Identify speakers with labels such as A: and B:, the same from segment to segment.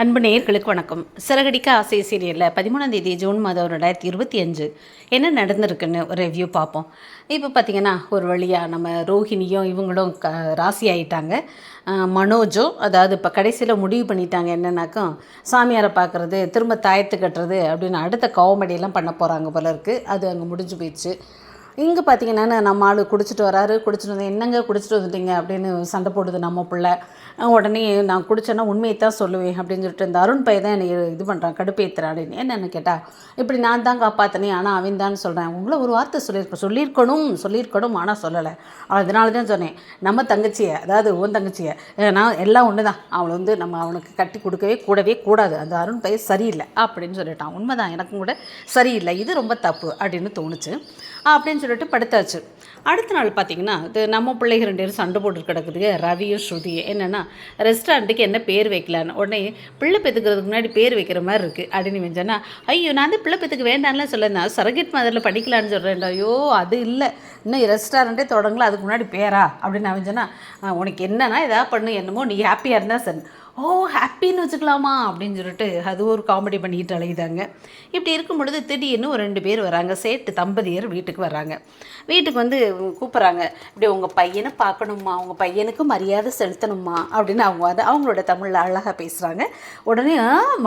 A: அன்பு நேயர்களுக்கு வணக்கம். சிறகடிக்க ஆசை சீரியலில் பதிமூணாம் தேதி ஜூன் மாதம் ரெண்டாயிரத்தி இருபத்தி அஞ்சு என்ன நடந்திருக்குன்னு ஒரு ரிவ்யூ பார்ப்போம். இப்போ பார்த்திங்கன்னா ஒரு வழியாக நம்ம ரோஹிணியும் இவங்களும் க ராசி ஆயிட்டாங்க. மனோஜும் அதாவது இப்போ கடைசியில் முடிவு பண்ணிட்டாங்க என்னென்னாக்கும் சாமியாரை பார்க்குறது திரும்ப தாயத்து கட்டுறது அப்படின்னு அடுத்த காமெடியெல்லாம் பண்ண போகிறாங்க போல இருக்குது அது அங்கே முடிஞ்சு போயிடுச்சு. இங்கே பார்த்தீங்கன்னா நம்ம ஆள் குடிச்சிட்டு வராரு குடிச்சிட்டு வந்து என்னங்க குடிச்சிட்டு வந்துட்டீங்க? அப்படின்னு சண்டை போடுது நம்ம பிள்ளை. உடனே நான் குடிச்சேன்னா உண்மையை தான் சொல்லுவேன் அப்படின்னு சொல்லிட்டு இந்த அருண் பையன் தான் என்னை இது பண்ணுறான் கடுப்பேற்றுறான் அப்படின்னு. என்னென்னு கேட்டால் இப்படி நான் தான் காப்பாற்றினேன் ஆனால் அவன் தான் சொல்கிறேன் உங்களை ஒரு வார்த்தை சொல்லியிருப்பேன் சொல்லியிருக்கணும் சொல்லியிருக்கணும் ஆனால் சொல்லலை. அதனால தான் சொன்னேன் நம்ம தங்கச்சியை அதாவது உன் தங்கச்சியை நான் எல்லாம் ஒன்று தான். அவளை வந்து நம்ம அவனுக்கு கட்டி கொடுக்கவே கூடவே கூடாது. அந்த அருண் பையன் சரியில்லை அப்படின்னு சொல்லிட்டான். உண்மைதான் எனக்கும் கூட சரியில்லை. இது ரொம்ப தப்பு அப்படின்னு தோணுச்சு. அப்படின்னு சொல்லிட்டு படுத்தாச்சு. அடுத்த நாள் பார்த்தீங்கன்னா இது நம்ம பிள்ளைங்க ரெண்டு பேரும் சண்டை போட்டு கிடக்குதுங்க ரவியும் ஸ்ருதியும். என்னென்னா ரெஸ்டாரண்ட்டுக்கு என்ன பேர் வைக்கலான்னு. உடனே பிள்ளை பெற்றுக்கிறதுக்கு முன்னாடி பேர் வைக்கிற மாதிரி இருக்குது அப்படின்னு வச்சேன்னா ஐயோ நான் வந்து பிள்ளை பெற்றுக்க வேண்டாம்லாம் சொல்லியிருந்தேன் சரகெட் மாதிரில படிக்கலான்னு சொல்கிறேன் ஐயோ அது இல்லை. இன்னும் ரெஸ்டாரண்ட்டே தொடங்கல. அதுக்கு முன்னாடி பேரா? அப்படின்னு நான் சொன்னா உனக்கு என்னன்னா எதாவது பண்ணு. என்னமோ நீ ஹாப்பியாக இருந்தால் சரி. ஓ ஹாப்பின்னு வச்சுக்கலாமா? அப்படின்னு சொல்லிட்டு அது ஒரு காமெடி பண்ணிக்கிட்டு அழகிதாங்க இப்படி இருக்கும் பொழுது திடீர்னு ஒரு ரெண்டு பேர் வராங்க. சேட்டு தம்பதியர் வீட்டுக்கு வராங்க வீட்டுக்கு வந்து கூப்பிட்றாங்க. இப்படி உங்கள் பையனை பார்க்கணுமா உங்கள் பையனுக்கு மரியாதை செலுத்தணுமா அப்படின்னு அவங்க வந்து அவங்களோட தமிழில் அழகாக பேசுகிறாங்க உடனே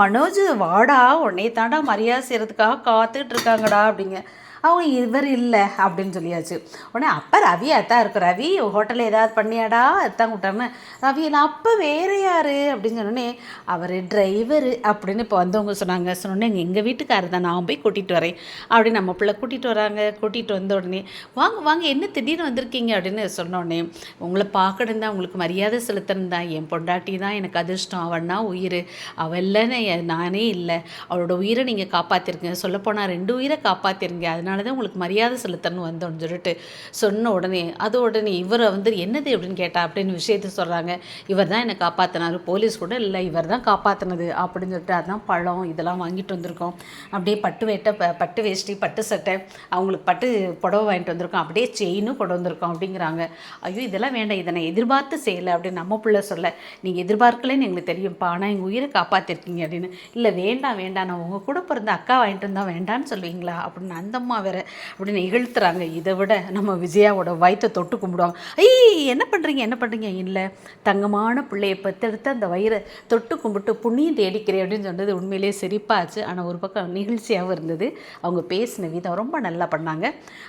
A: மனோஜ் வாடா. உடனே தாண்டா மரியாதை செய்கிறதுக்காக காத்துக்கிட்டு இருக்காங்கடா. அப்படிங்க. அவங்க இவர் இல்லை அப்படின்னு சொல்லியாச்சு. உடனே அப்போ ரவி அத்தான் இருக்கும் ரவி ஹோட்டலில் ஏதாவது பண்ணியாடா? அத்தான் கூட்டாருன்னு ரவி நான் அப்போ வேறு யார்? அப்படின்னு சொன்னோடனே அவர் டிரைவரு அப்படின்னு இப்போ வந்தவங்க சொன்னாங்க. சொன்னோடனே எங்கள் வீட்டுக்காரர் தான் நான் போய் கூட்டிகிட்டு வரேன். அப்படின்னு நம்ம பிள்ளை கூட்டிகிட்டு வராங்க. கூட்டிகிட்டு வந்த உடனே வாங்க வாங்க என்ன திடீர்னு வந்திருக்கீங்க? அப்படின்னு சொன்ன உடனே உங்களை பார்க்கணும் தான் உங்களுக்கு மரியாதை செலுத்தணும் தான். என் பொண்டாட்டி தான் எனக்கு அதிர்ஷ்டம். அவன்னா உயிர்? அவள் இல்லைன்னு நானே இல்லை. அவளோட உயிரை நீங்கள் காப்பாற்றிருக்கீங்க சொல்லப்போனால் ரெண்டு உயிரை காப்பாற்றிருங்க அதனால் அதனால தான் உங்களுக்கு மரியாதை செலுத்தணும் வந்தோன்னு சொல்லிட்டு சொன்ன உடனே அது உடனே இவரை வந்து என்னது அப்படின்னு கேட்டா? அப்படின்னு விஷயத்த சொல்கிறாங்க இவர் தான் என்னை காப்பாற்றினாரு போலீஸ் கூட இல்லை இவர் தான் காப்பாற்றினது அப்படின்னு சொல்லிட்டு அதான் பழம் இதெல்லாம் வாங்கிட்டு வந்திருக்கோம். அப்படியே பட்டு வேட்டை ப- பட்டு வேஷ்டி பட்டு சட்டை அவங்களுக்கு பட்டு புடவை வாங்கிட்டு வந்திருக்கோம். அப்படியே செயினும் கொண்டு வந்திருக்கோம் அப்படிங்கிறாங்க. ஐயோ இதெல்லாம் வேண்டாம். இதை நான் எதிர்பார்த்து செய்யலை அப்படின்னு நம்ம பிள்ளை சொல்ல நீங்கள் எதிர்பார்க்கலன்னு எங்களுக்கு தெரியும்ப்பா ஆனால் எங்கள் உயிரை காப்பாற்றிருக்கீங்க அப்படின்னு. இல்லை வேண்டாம் வேண்டாம். நான் உங்கள் கூட பிறந்த அக்கா வாங்கிட்டு இருந்தால் வேண்டான்னு சொல்லுவீங்களா? அப்படின்னு அந்தம்மா வேற. அப்படின்னு இகழ்த்துறாங்க இதை விட நம்ம விஜயாவோட வயிற்றை தொட்டு கும்பிடுவாங்க. ஐய் என்ன பண்ணுறீங்க என்ன பண்ணுறீங்க இல்லை தங்கமான பிள்ளையை பத்தெடுத்து அந்த வயிறை தொட்டு கும்பிட்டு புண்ணியம் தேடிக்கிறேன் அப்படின்னு சொன்னது உண்மையிலேயே சிரிப்பாச்சு. ஆனால் ஒரு பக்கம் நிகழ்ச்சியாகவும் இருந்தது. அவங்க பேசின விதம் ரொம்ப நல்லா பண்ணாங்க.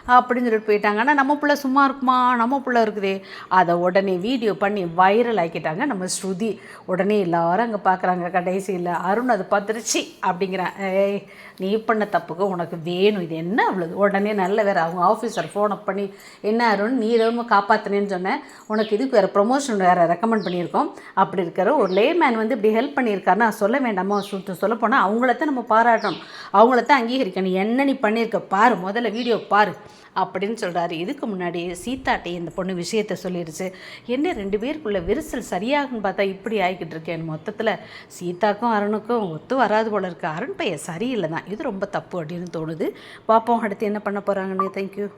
A: அப்படின்னு சொல்லிட்டு போயிட்டாங்க. ஆனால் நம்ம பிள்ளை சும்மா இருக்குமா? நம்ம பிள்ளை இருக்குதே. அதை உடனே வீடியோ பண்ணி வைரல் ஆக்கிட்டாங்க. நம்ம ஸ்ருதி. உடனே எல்லாரும் அங்கே பார்க்குறாங்க கடைசியில். அருண் அது பார்த்துருச்சு அப்படிங்கிறான். ஏய் நீ பண்ண தப்புக்கு உனக்கு வேணும். இது என்ன அவ்வளவு உடனே நல்ல வேறு அவங்க ஆஃபீஸர் ஃபோனை பண்ணி என்ன அருண் நீ ரொம்ப காப்பாற்றினேன்னு சொன்னேன் உனக்கு இதுக்கு வேறு ப்ரொமோஷன் வேறு ரெக்கமெண்ட் பண்ணியிருக்கோம். அப்படி இருக்கிற ஒரு லேமேன் வந்து இப்படி ஹெல்ப் பண்ணியிருக்காருன்னா சொல்ல வேண்டாமா? சொல்ல போனால் அவங்களத்தான் நம்ம பாராட்டணும். அவங்களத்தான் அங்கீகரிக்கணும். என்ன நீ பண்ணியிருக்க? பாரு முதல்ல வீடியோ பாரு அப்படின்னு சொல்கிறாரு இதுக்கு முன்னாடி சீதாட்டி இந்த பொண்ணு விஷயத்த சொல்லிடுச்சு என்ன ரெண்டு பேருக்குள்ள விரிசல் சரியாகும்னு பார்த்தா இப்படி ஆகிக்கிட்டு இருக்கேன் மொத்தத்தில் சீதாக்கும் அருணுக்கும் ஒத்து வராது போல இருக்கு. அருண் பையன் சரியில்லை தான் இது ரொம்ப தப்பு அப்படின்னு தோணுது. பார்ப்போம் அடுத்து என்ன பண்ண போகிறாங்கன்னு தேங்க்யூ